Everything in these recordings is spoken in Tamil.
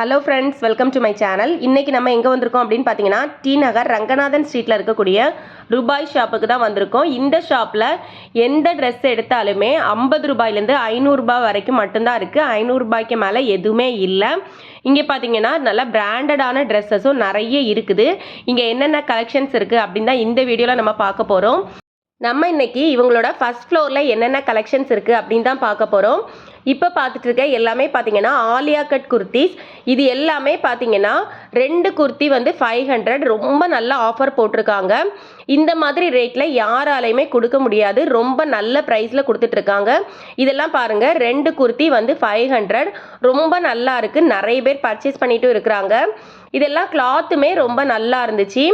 Hello friends welcome to my channel இன்றைக்கி நம்ம எங்கே வந்திருக்கோம் அப்படின்னு பார்த்தீங்கன்னா டி நகர் ரங்கநாதன் ஸ்ட்ரீட்டில் இருக்கக்கூடிய ரூபாய் ஷாப்புக்கு தான் வந்திருக்கோம். இந்த ஷாப்பில் எந்த ட்ரெஸ் எடுத்தாலுமே ஐம்பது ரூபாயிலேருந்து ஐநூறுரூபா வரைக்கும் மட்டும்தான் இருக்குது ஐநூறுரூபாய்க்கு மேலே எதுவுமே இல்லை. இங்கே பார்த்தீங்கன்னா நல்ல பிராண்டடான ட்ரெஸ்ஸஸும் நிறைய இருக்குது. இங்கே என்னென்ன கலெக்ஷன்ஸ் இருக்குது அப்படின்னு தான் இந்த வீடியோவில் நம்ம பார்க்க போகிறோம் நம்ம இன்னைக்கு இவங்களோட ஃபஸ்ட் ஃப்ளோரில் என்னென்ன கலெக்ஷன்ஸ் இருக்குது அப்படின்னு தான் பார்க்க போகிறோம் இப்போ பார்த்துட்டு இருக்க எல்லாமே பார்த்தீங்கன்னா ஆலியா கட் குர்த்திஸ். இது எல்லாமே பார்த்தீங்கன்னா ரெண்டு குர்த்தி வந்து ஃபைவ் ஹண்ட்ரட் ரொம்ப நல்ல ஆஃபர் போட்டிருக்காங்க. இந்த மாதிரி ரேட்டில் யாராலையுமே கொடுக்க முடியாது. ரொம்ப நல்ல ப்ரைஸில் கொடுத்துட்ருக்காங்க இதெல்லாம் பாருங்கள் ரெண்டு குர்த்தி வந்து ஃபைவ் ஹண்ட்ரட் ரொம்ப நல்லா இருக்குது நிறைய பேர் பர்ச்சேஸ் பண்ணிட்டு இருக்கிறாங்க. இதெல்லாம் கிளாத்துமே ரொம்ப நல்லா இருந்துச்சு.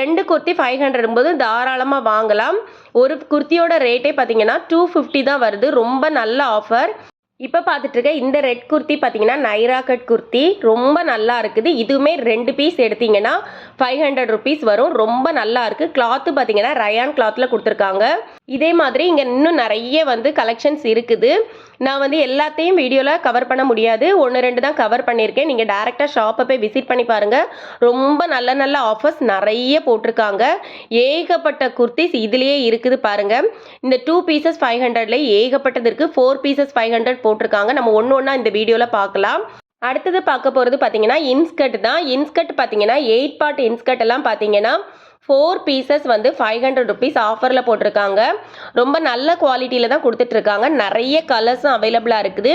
ரெண்டு குர்த்தி ஃபைவ் ஹண்ட்ரட் போது தாராளமாக வாங்கலாம். ஒரு குர்த்தியோட ரேட்டே பார்த்தீங்கன்னா டூ ஃபிஃப்டி தான் வருது. ரொம்ப நல்ல ஆஃபர் இப்போ பார்த்துட்ருக்க இந்த ரெட் குர்த்தி பார்த்தீங்கன்னா நைரா கட் குர்த்தி. ரொம்ப நல்லா இருக்குது. இதுவுமே ரெண்டு பீஸ் எடுத்தீங்கன்னா ஃபைவ் ஹண்ட்ரட் ருபீஸ் வரும். ரொம்ப நல்லா இருக்குது கிளாத்து பார்த்தீங்கன்னா ரயான் கிளாத்தில் கொடுத்துருக்காங்க. இதே மாதிரி இங்கே இன்னும் நிறைய வந்து கலெக்ஷன்ஸ் இருக்குது. நான் வந்து எல்லாத்தையும் வீடியோவில் கவர் பண்ண முடியாது. ஒன்று ரெண்டு தான் கவர் பண்ணியிருக்கேன். நீங்கள் டேரெக்டாக ஷாப்பை போய் விசிட் பண்ணி பாருங்கள் ரொம்ப நல்ல நல்ல ஆஃபர்ஸ் நிறைய போட்டிருக்காங்க. ஏகப்பட்ட குர்த்திஸ் இதுலேயே இருக்குது பாருங்கள் இந்த டூ பீசஸ் ஃபைவ் ஹண்ட்ரட்லேயே ஏகப்பட்டது இருக்குது ஃபோர் பீசஸ் ஃபைவ் ஹண்ட்ரட் போட்டிருக்காங்க. நம்ம ஒன்று ஒன்றா இந்த வீடியோவில் பார்க்கலாம். அடுத்தது பார்க்க போகிறது பார்த்தீங்கன்னா இன்ஸ்கர்ட் தான். இன்ஸ்கர்ட் பார்த்தீங்கன்னா எயிட் பார்ட் இன்ஸ்கர்ட் எல்லாம் பார்த்தீங்கன்னா ஃபோர் பீசஸ் வந்து ஃபைவ் ஹண்ட்ரட் ருபீஸ் ஆஃபரில் போட்டிருக்காங்க. ரொம்ப நல்ல குவாலிட்டியில் தான் கொடுத்துட்ருக்காங்க. நிறைய கலர்ஸும் அவைலபிளாக இருக்குது.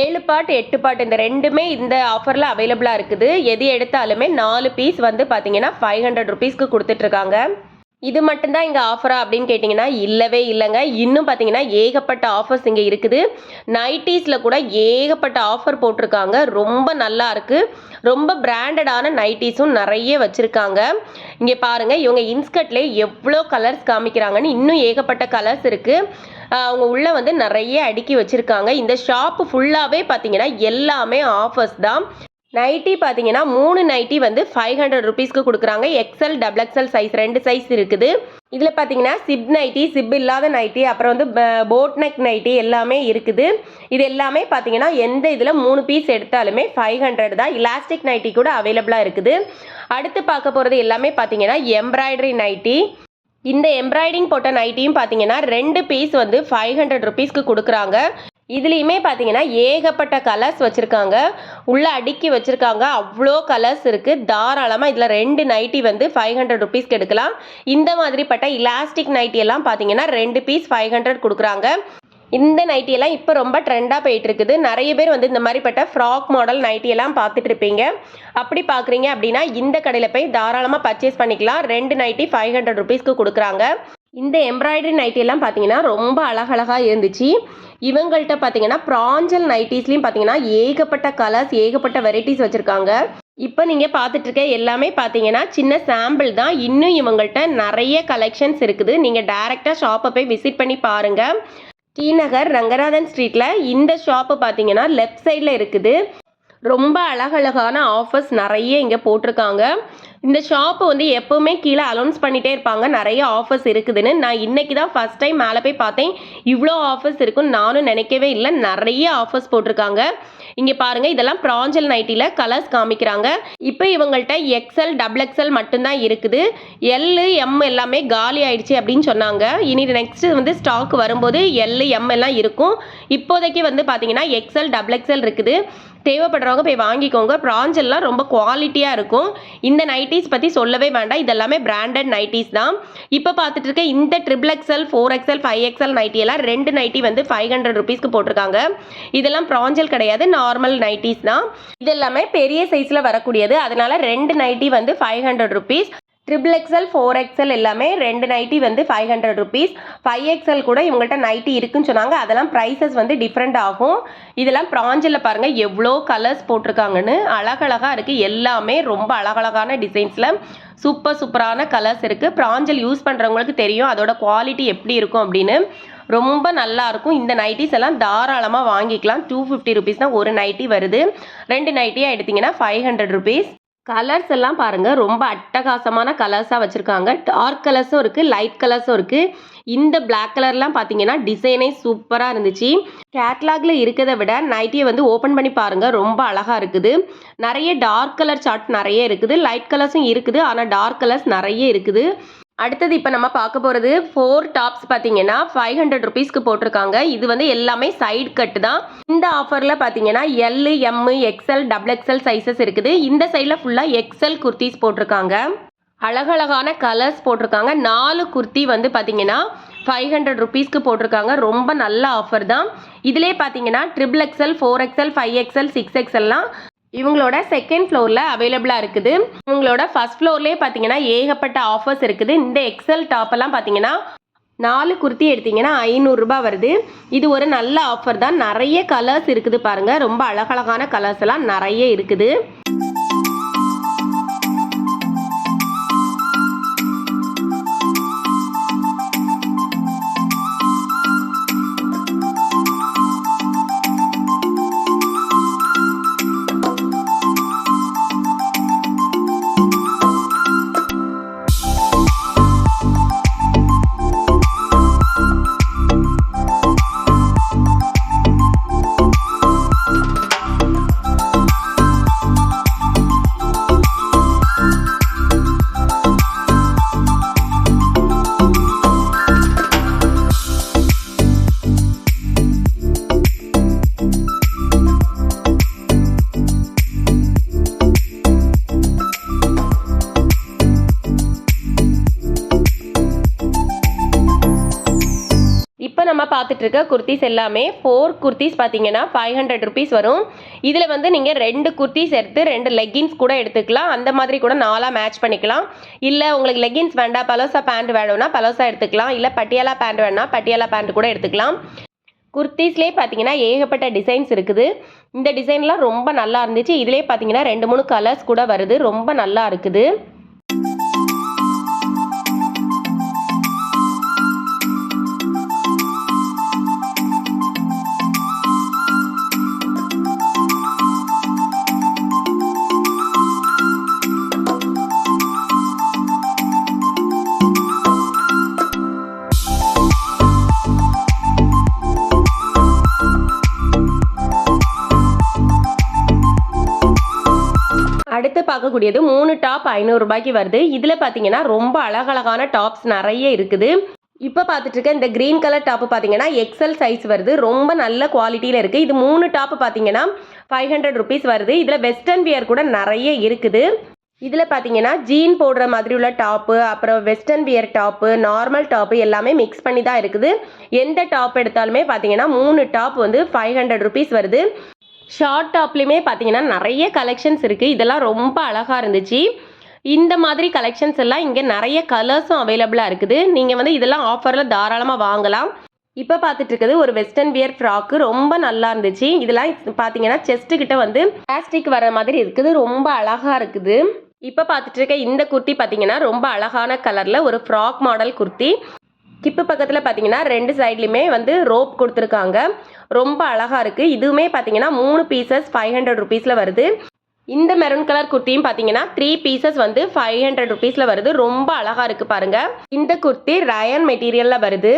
ஏழு பாட் எட்டு பாட் இந்த ரெண்டுமே இந்த ஆஃபரில் அவைலபிளாக இருக்குது. எது எடுத்தாலுமே நாலு பீஸ் வந்து பார்த்தீங்கன்னா ஃபைவ் ஹண்ட்ரட் ருபீஸ்க்கு கொடுத்துட்ருக்காங்க. இது மட்டும்தான் இங்கே ஆஃபரா அப்படின்னு கேட்டிங்கன்னா இல்லவே இல்லைங்க. இன்னும் பார்த்தீங்கன்னா ஏகப்பட்ட ஆஃபர்ஸ் இங்கே இருக்குது. நைட்டிஸில் கூட ஏகப்பட்ட ஆஃபர் போட்டிருக்காங்க. ரொம்ப நல்லா இருக்குது ரொம்ப பிராண்டடான நைட்டிஸும் நிறைய வச்சுருக்காங்க. இங்கே பாருங்கள் இவங்க இன்ஸ்கர்ட்லேயே எவ்வளோ கலர்ஸ் காமிக்கிறாங்கன்னு இன்னும் ஏகப்பட்ட கலர்ஸ் இருக்குது அவங்க உள்ளே வந்து நிறைய அடுக்கி வச்சுருக்காங்க. இந்த ஷாப்பு ஃபுல்லாகவே பார்த்தீங்கன்னா எல்லாமே ஆஃபர்ஸ் தான். நைட்டி பார்த்தீங்கன்னா மூணு நைட்டி வந்து ஃபைவ் ஹண்ட்ரட் ருபீஸ்க்கு கொடுக்குறாங்க. எக்ஸல் டபுள் எக்ஸல் சைஸ் ரெண்டு சைஸ் இருக்குது. இதில் பார்த்தீங்கன்னா சிப் நைட்டி சிப் இல்லாத நைட்டி அப்புறம் வந்து போட் நெக் நைட்டி எல்லாமே இருக்குது. இது எல்லாமே பார்த்தீங்கன்னா எந்த இதில் மூணு பீஸ் எடுத்தாலுமே ஃபைவ் ஹண்ட்ரட் தான். இலாஸ்டிக் நைட்டி கூட அவைலபிளாக இருக்குது. அடுத்து பார்க்க போகிறது எல்லாமே பார்த்தீங்கன்னா எம்ப்ராய்டரி நைட்டி. இந்த எம்ப்ராய்டிங் போட்ட நைட்டியும் பார்த்தீங்கன்னா ரெண்டு பீஸ் வந்து ஃபைவ் ஹண்ட்ரட் ருபீஸ்க்கு கொடுக்குறாங்க. இதுலேயுமே பார்த்தீங்கன்னா ஏகப்பட்ட கலர்ஸ் வச்சுருக்காங்க. உள்ளே அடுக்கி வச்சுருக்காங்க. அவ்வளோ கலர்ஸ் இருக்குது தாராளமாக இதில் ரெண்டு நைட்டி வந்து ஃபைவ் ஹண்ட்ரட் ருபீஸ்க்கு எடுக்கலாம். இந்த மாதிரிப்பட்ட இலாஸ்டிக் நைட்டி எல்லாம் பார்த்தீங்கன்னா ரெண்டு பீஸ் ஃபைவ் ஹண்ட்ரட் கொடுக்குறாங்க. இந்த நைட்டியெல்லாம் இப்போ ரொம்ப ட்ரெண்டாக போயிட்டுருக்குது. நிறைய பேர் வந்து இந்த மாதிரிப்பட்ட ஃப்ராக் மாடல் நைட்டியெல்லாம் பார்த்துட்டு இருப்பீங்க. அப்படி பார்க்குறீங்க அப்படின்னா இந்த கடையில் போய் தாராளமாக பர்ச்சேஸ் பண்ணிக்கலாம். ரெண்டு நைட்டி ஃபைவ் ஹண்ட்ரட் ருபீஸ்க்கு கொடுக்குறாங்க. இந்த எம்ப்ராய்டரி நைட்டியெல்லாம் பார்த்தீங்கன்னா ரொம்ப அழகழகாக இருந்துச்சு. இவங்கள்ட்ட பார்த்தீங்கன்னா ப்ராஞ்சல் நைட்டிஸ்லேயும் பார்த்தீங்கன்னா ஏகப்பட்ட கலர்ஸ் ஏகப்பட்ட வெரைட்டிஸ் வச்சுருக்காங்க. இப்போ நீங்கள் பார்த்துட்டு இருக்க எல்லாமே பார்த்தீங்கன்னா சின்ன சாம்பிள் தான். இன்னும் இவங்கள்ட்ட நிறைய கலெக்ஷன்ஸ் இருக்குது. நீங்கள் டேரெக்டாக ஷாப்பை போய் விசிட் பண்ணி பாருங்கள் டி நகர் ரங்கநாதன் ஸ்ட்ரீட்டில் இந்த ஷாப்பு பார்த்தீங்கன்னா லெஃப்ட் சைடில் இருக்குது. ரொம்ப அழகழகான ஆஃபர்ஸ் நிறைய இங்கே போட்டிருக்காங்க. இந்த ஷாப்பு வந்து எப்போவுமே கீழே அலௌன்ஸ் பண்ணிகிட்டே இருப்பாங்க. நிறைய ஆஃபர்ஸ் இருக்குதுன்னு. நான் இன்றைக்கி தான் ஃபஸ்ட் டைம் மேலே போய் பார்த்தேன். இவ்வளோ ஆஃபர்ஸ் இருக்குன்னு நானும் நினைக்கவே இல்லை. நிறைய ஆஃபர்ஸ் போட்டிருக்காங்க. இங்கே பாருங்கள் இதெல்லாம் ப்ராஞ்சல் நைட்டியில் கலர்ஸ் காமிக்கிறாங்க. இப்போ இவங்கள்ட்ட எக்ஸல் டபுள் எக்ஸல் மட்டும்தான் இருக்குது. எல்லு எம் எல்லாமே காலி ஆயிடுச்சு அப்படின்னு சொன்னாங்க. இனி நெக்ஸ்ட் வந்து ஸ்டாக் வரும்போது எல்லு எம் எல்லாம் இருக்கும். இப்போதைக்கு வந்து பார்த்தீங்கன்னா எக்ஸல் டபுள் எக்ஸல் இருக்குது. தேவைப்படுறவங்க போய் வாங்கிக்கோங்க. ப்ராஞ்சல்லாம் ரொம்ப குவாலிட்டியாக இருக்கும். இந்த நைட்டிஸ் பற்றி சொல்லவே வேண்டாம். இதெல்லாமே பிராண்டட் நைட்டிஸ் தான். இப்போ பார்த்துட்டு இருக்க இந்த triple XL four XL five XL nighty எல்லாம் ரெண்டு நைட்டி வந்து ஃபைவ் ஹண்ட்ரட் ருபீஸ்க்கு போட்டிருக்காங்க. இதெல்லாம் ப்ராஞ்சல் கிடையாது. நார்மல் நைட்டிஸ் தான். இதெல்லாமே பெரிய சைஸில் வரக்கூடியது. அதனால ரெண்டு நைட்டி வந்து five hundred rupees triple XL four XL எல்லாமே ரெண்டு நைட்டி வந்து five hundred rupees five XL கூட இவங்கள்ட்ட நைட்டி இருக்குன்னு சொன்னாங்க. அதெல்லாம் ப்ரைஸஸ் வந்து டிஃப்ரெண்ட் ஆகும். இதெல்லாம் ப்ராஞ்சில் பாருங்கள் எவ்வளோ கலர்ஸ் போட்டிருக்காங்கன்னு. அழகழகாக இருக்குது எல்லாமே ரொம்ப அழகழகான டிசைன்ஸில் சூப்பர் சூப்பரான கலர்ஸ் இருக்குது ப்ராஞ்சல் யூஸ் பண்ணுறவங்களுக்கு தெரியும் அதோட குவாலிட்டி எப்படி இருக்கும் அப்படின்னு. ரொம்ப நல்லா இருக்கும். இந்த நைட்டிஸ் எல்லாம் தாராளமாக வாங்கிக்கலாம். டூ ஃபிஃப்டி ருபீஸ் தான் ஒரு நைட்டி வருது. ரெண்டு நைட்டியாக எடுத்திங்கன்னா ஃபைவ் ஹண்ட்ரட் ருபீஸ் கலர்ஸ் எல்லாம் பாருங்கள் ரொம்ப அட்டகாசமான கலர்ஸாக வச்சுருக்காங்க. டார்க் கலர்ஸும் இருக்குது லைட் கலர்ஸும் இருக்குது இந்த பிளாக் கலர்லாம் பார்த்தீங்கன்னா டிசைனே சூப்பராக இருந்துச்சு. கேட்லாகில் இருக்கிறத விட நைட்டியை வந்து ஓப்பன் பண்ணி பாருங்கள் ரொம்ப அழகாக இருக்குது. நிறைய டார்க் கலர் சார்ட் நிறைய இருக்குது. லைட் கலர்ஸும் இருக்குது. ஆனால் டார்க் கலர்ஸ் நிறைய இருக்குது. அடுத்தது இப்போ நம்ம பார்க்க போகிறது ஃபோர் டாப்ஸ் பார்த்தீங்கன்னா ஃபைவ் ஹண்ட்ரட் ருபீஸ்க்கு போட்டிருக்காங்க. இது வந்து எல்லாமே சைடு கட்டு தான். இந்த ஆஃபரில் பார்த்தீங்கன்னா L M XL double XL sizes இருக்குது. இந்த சைடில் ஃபுல்லாக எக்ஸ்எல் குர்த்திஸ் போட்டிருக்காங்க. அழகழகான கலர்ஸ் போட்டிருக்காங்க. நாலு குர்த்தி வந்து பார்த்தீங்கன்னா ஃபைவ் ஹண்ட்ரட் ருபீஸ்க்கு போட்டிருக்காங்க. ரொம்ப நல்ல ஆஃபர் தான். இதிலே பார்த்தீங்கன்னா triple XL four XL five XL six எக்ஸ்எல்லாம் இவங்களோட செகண்ட் ஃப்ளோரில் அவைலபிளாக இருக்குது. இவங்களோட ஃபர்ஸ்ட் ஃப்ளோர்லேயே பார்த்தீங்கன்னா ஏகப்பட்ட ஆஃபர்ஸ் இருக்குது. இந்த எக்ஸல் டாப்பெல்லாம் பார்த்தீங்கன்னா நாலு குர்த்தி எடுத்தீங்கன்னா ஐநூறுரூபா வருது. இது ஒரு நல்ல ஆஃபர் தான். நிறைய கலர்ஸ் இருக்குது பாருங்கள் ரொம்ப அழகழகான கலர்ஸ் எல்லாம் நிறைய இருக்குது. நம்ம பார்த்துட்டு இருக்க குர்த்திஸ் எல்லாமே ஃபோர் குர்த்திஸ் பார்த்தீங்கன்னா ஃபைவ் ஹண்ட்ரட் ருபீஸ் வரும். இதில் வந்து நீங்கள் ரெண்டு குர்த்திஸ் எடுத்து ரெண்டு லெகின்ஸ் கூட எடுத்துக்கலாம். அந்த மாதிரி கூட நாலாக மேட்ச் பண்ணிக்கலாம். இல்லை உங்களுக்கு லெகின்ஸ் வேண்டாம் பலோசா பேண்ட் வேணும்னா பலோசா எடுத்துக்கலாம். இல்லை பட்டியாலா பேண்ட் வேணும்னா பட்டியாலா பேண்ட் கூட எடுத்துக்கலாம். குர்த்திஸ்லேயே பார்த்தீங்கன்னா ஏகப்பட்ட டிசைன்ஸ் இருக்குது. இந்த டிசைன்லாம் ரொம்ப நல்லா இருந்துச்சு. இதிலே பார்த்தீங்கன்னா ரெண்டு மூணு கலர்ஸ் கூட வருது. ரொம்ப நல்லா இருக்குது. அடுத்து பார்க்கக்கூடியது மூணு டாப் ஐநூறுரூபாய்க்கு வருது. இதில் பார்த்தீங்கன்னா ரொம்ப அழகழகான டாப்ஸ் நிறைய இருக்குது. இப்போ பார்த்துட்டு இருக்க இந்த க்ரீன் கலர் டாப்பு பார்த்தீங்கன்னா எக்ஸல் சைஸ் வருது. ரொம்ப நல்ல குவாலிட்டியில் இருக்குது இது மூணு டாப்பு பார்த்தீங்கன்னா ஃபைவ் ஹண்ட்ரட் ருபீஸ் வருது. இதில் வெஸ்டர்ன் வியர் கூட நிறைய இருக்குது. இதில் பார்த்தீங்கன்னா ஜீன் போடுற மாதிரி உள்ள டாப்பு அப்புறம் western wear top normal top எல்லாமே மிக்ஸ் பண்ணி தான் இருக்குது. எந்த டாப் எடுத்தாலுமே பார்த்தீங்கன்னா மூணு டாப் வந்து ஃபைவ் ஹண்ட்ரட் ருபீஸ் வருது. ஷார்ட் டாப்லேயுமே பார்த்தீங்கன்னா நிறைய கலெக்ஷன்ஸ் இருக்குது இதெல்லாம் ரொம்ப அழகாக இருந்துச்சு. இந்த மாதிரி கலெக்ஷன்ஸ் எல்லாம் இங்கே நிறைய கலர்ஸும் அவைலபிளாக இருக்குது. நீங்கள் வந்து இதெல்லாம் ஆஃபரில் தாராளமாக வாங்கலாம். இப்போ பார்த்துட்டு இருக்குது ஒரு வெஸ்டர்ன் வியர் ஃப்ராக்கு ரொம்ப நல்லா இருந்துச்சு. இதெல்லாம் பார்த்தீங்கன்னா செஸ்ட்டு கிட்ட வந்து பிளாஸ்டிக் வர மாதிரி இருக்குது. ரொம்ப அழகாக இருக்குது. இப்போ பார்த்துட்டு இருக்க இந்த குர்த்தி பார்த்தீங்கன்னா ரொம்ப அழகான கலரில் ஒரு ஃப்ராக் மாடல் குர்த்தி. கிப்பு பக்கத்தில் பார்த்தீங்கன்னா ரெண்டு சைட்லையுமே வந்து ரோப் கொடுத்துருக்காங்க. ரொம்ப அழகாக இருக்குது இதுவுமே பார்த்தீங்கன்னா மூணு பீசஸ் ஃபைவ் ஹண்ட்ரட் ருபீஸில் வருது. இந்த மெரூன் கலர் குர்த்தியும் பார்த்தீங்கன்னா த்ரீ பீசஸ் வந்து ஃபைவ் ஹண்ட்ரட் ருபீஸில் வருது. ரொம்ப அழகாக இருக்குது பாருங்கள் இந்த குர்த்தி ரயன் மெட்டீரியலில் வருது.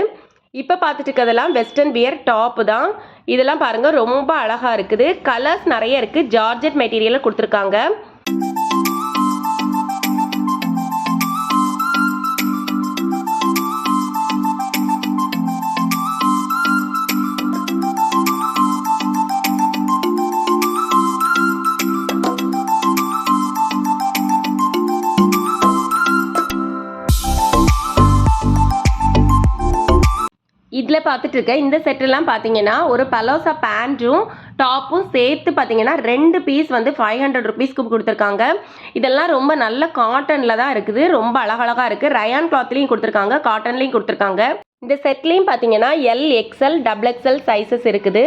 இப்போ பார்த்துட்டு இருக்கிறதெல்லாம் வெஸ்டர்ன் வியர் டாப்பு தான். இதெல்லாம் பாருங்கள் ரொம்ப அழகாக இருக்குது. கலர்ஸ் நிறைய இருக்குது ஜார்ஜெட் மெட்டீரியலில் கொடுத்துருக்காங்க. பார்த்துட்டு இருக்க இந்த செட்டெல்லாம் பார்த்தீங்கன்னா ஒரு பலோசா பேண்ட்டும் டாப்பும் சேர்த்து பார்த்தீங்கன்னா ரெண்டு பீஸ் வந்து ஃபைவ் ஹண்ட்ரட் ருபீஸ்க்கு கொடுத்துருக்காங்க. இதெல்லாம் ரொம்ப நல்ல காட்டனில் தான் இருக்குது. ரொம்ப அழகழகாக இருக்குது ரயான் கிளாத்லேயும் கொடுத்துருக்காங்க. காட்டன்லேயும் கொடுத்துருக்காங்க. இந்த செட்லேயும் பார்த்தீங்கன்னா L XL double XL sizes இருக்குது.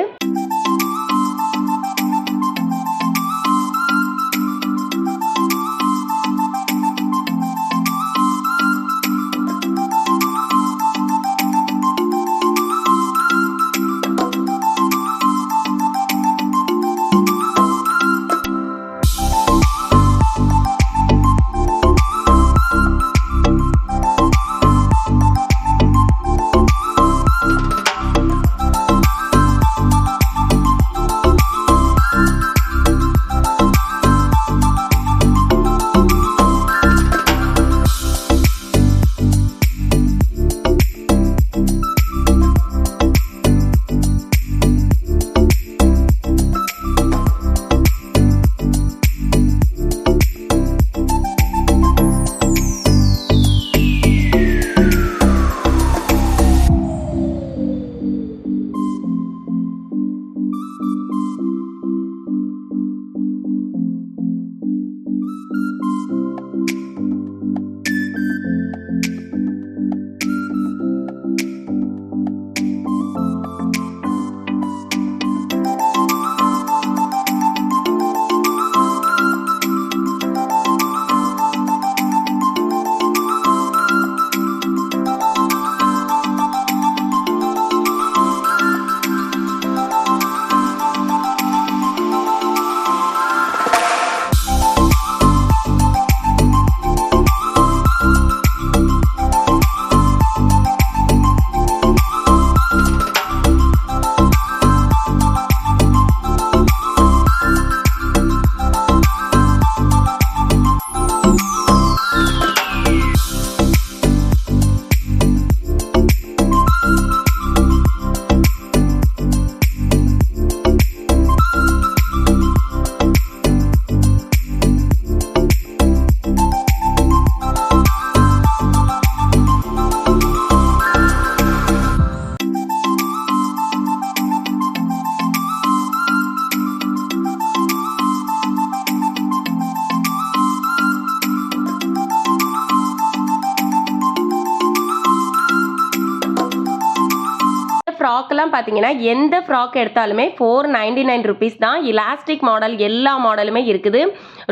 ஃப்ராக்லாம் பார்த்தீங்கன்னா எந்த ஃப்ராக் எடுத்தாலுமே ஃபோர் நைன்டி நைன் ருபீஸ் தான். இலாஸ்டிக் மாடல் எல்லா மாடலுமே இருக்குது.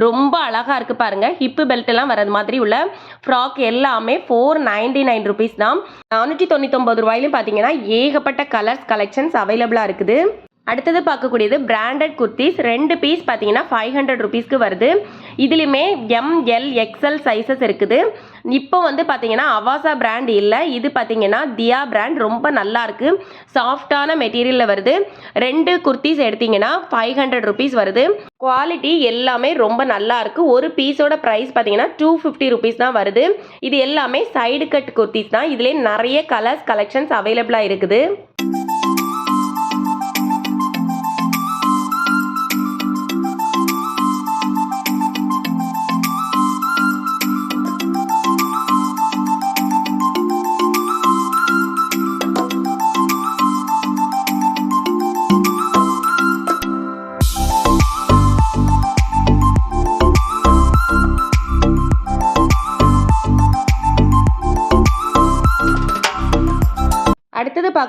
ரொம்ப அழகாக இருக்குது பாருங்கள் ஹிப்பு பெல்ட் எல்லாம் வரது மாதிரி உள்ள ஃப்ராக் எல்லாமே ஃபோர் நைன்டி நைன் ருபீஸ் தான். நானூற்றி தொண்ணூத்தொம்பது ரூபாயிலும் பார்த்தீங்கன்னா ஏகப்பட்ட கலர்ஸ் கலெக்ஷன்ஸ் அவைலபிளாக இருக்குது. அடுத்தது பார்க்கக்கூடியது பிராண்டட் குர்த்திஸ் ரெண்டு பீஸ் பார்த்தீங்கன்னா ஃபைவ் ஹண்ட்ரட் ருபீஸ்க்கு வருது. இதுலேயுமே எம்எல் எக்ஸ்எல் சைஸஸ் இருக்குது. இப்போ வந்து பார்த்தீங்கன்னா அவாசா பிராண்ட் இல்லை. இது பார்த்தீங்கன்னா தியா பிராண்ட் ரொம்ப நல்லா இருக்கு. சாஃப்டான மெட்டீரியலில் வருது. ரெண்டு குர்த்திஸ் எடுத்தீங்கன்னா ஃபைவ் ஹண்ட்ரட் ருபீஸ் வருது. குவாலிட்டி எல்லாமே ரொம்ப நல்லா இருக்கு. ஒரு பீஸோட ப்ரைஸ் பார்த்தீங்கன்னா டூ ஃபிஃப்டி ருபீஸ் தான் வருது. இது எல்லாமே சைடு கட் குர்த்திஸ் தான். இதுலேயே நிறைய கலர்ஸ் கலெக்ஷன்ஸ் அவைலபிளாக இருக்குது.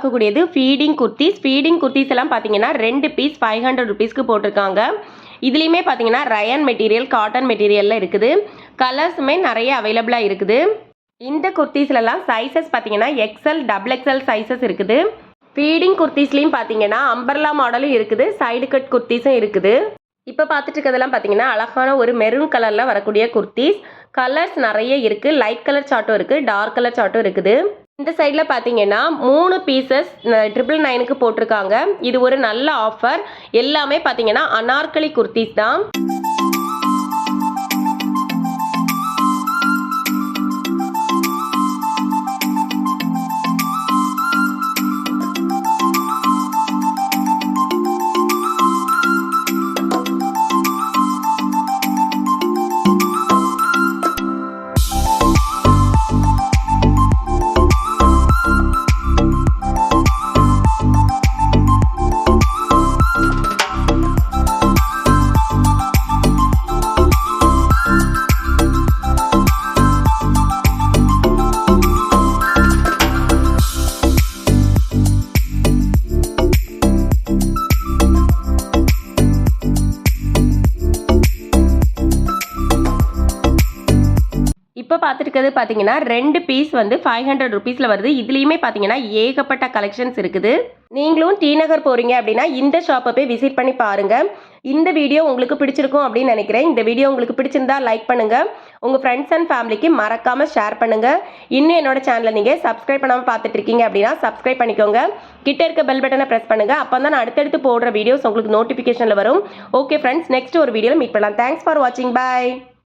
பார்க்கக்கூடியது ஃபீடிங் குர்த்திஸ் ஃபீடிங் குர்த்திஸ் எல்லாம் பார்த்தீங்கன்னா ரெண்டு பீஸ் ஃபைவ் ஹண்ட்ரட் ருபீஸ்க்கு போட்டிருக்காங்க. இதுலேயுமே பார்த்தீங்கன்னா ரயன் மெட்டீரியல் காட்டன் மெட்டீரியலில் இருக்குது. கலர்ஸுமே நிறைய அவைலபிளாக இருக்குது. இந்த குர்த்திஸ்லலாம் சைஸஸ் பார்த்தீங்கன்னா எக்ஸல் டபுள் எக்ஸல் சைஸஸ் இருக்குது. ஃபீடிங் குர்த்திஸ்லேயும் பார்த்தீங்கன்னா அம்பர்லா மாடலும் இருக்குது. சைடு கட் குர்த்திஸும் இருக்குது. இப்போ பார்த்துட்டு இருக்கிறதெல்லாம் பார்த்தீங்கன்னா அழகான ஒரு மெரூன் கலரில் வரக்கூடிய குர்த்திஸ் கலர்ஸ் நிறைய இருக்குது லைட் கலர் சார்ட்டும் இருக்குது டார்க் கலர் சார்ட்டும் இருக்குது. இந்த சைடில் பார்த்தீங்கன்னா மூணு பீசஸ் ட்ரிபிள் நைனுக்கு போட்டிருக்காங்க. இது ஒரு நல்ல ஆஃபர் எல்லாமே பார்த்தீங்கன்னா அனார்கலி குர்த்திஸ் தான். பார்த்துருக்கிறது பார்த்தீங்கன்னா ரெண்டு பீஸ் வந்து ஃபைவ் ஹண்ட்ரட் ருபீஸில் வருது. இதுலேயுமே பார்த்தீங்கன்னா ஏகப்பட்ட கலெக்ஷன்ஸ் இருக்குது. நீங்களும் டி நகர் போகிறீங்க அப்படின்னா இந்த ஷாப்பை போய் விசிட் பண்ணி பாருங்கள் இந்த வீடியோ உங்களுக்கு பிடிச்சிருக்கும் அப்படின்னு நினைக்கிறேன். இந்த வீடியோ உங்களுக்கு பிடிச்சிருந்தா லைக் பண்ணுங்கள் உங்கள் ஃப்ரெண்ட்ஸ் அண்ட் ஃபேமிலிக்கு மறக்காமல் ஷேர் பண்ணுங்கள் இன்னும் என்னோட சேனலை நீங்கள் சப்ஸ்கிரைப் பண்ணாமல் பார்த்துட்டு இருக்கீங்க அப்படின்னா சப்ஸ்கிரைப் பண்ணிக்கோங்க. கிட்ட இருக்க பெல் பட்டனை ப்ரெஸ் பண்ணுங்கள் அப்போ தான் நான் அடுத்தடுத்து போடுற வீடியோஸ் உங்களுக்கு நோட்டிஃபிகேஷனில் வரும். ஓகே ஃப்ரெண்ட்ஸ் நெக்ஸ்ட் ஒரு வீடியோவில் மீட் பண்ணலாம். தேங்க்ஸ் ஃபார் வாட்சிங் பை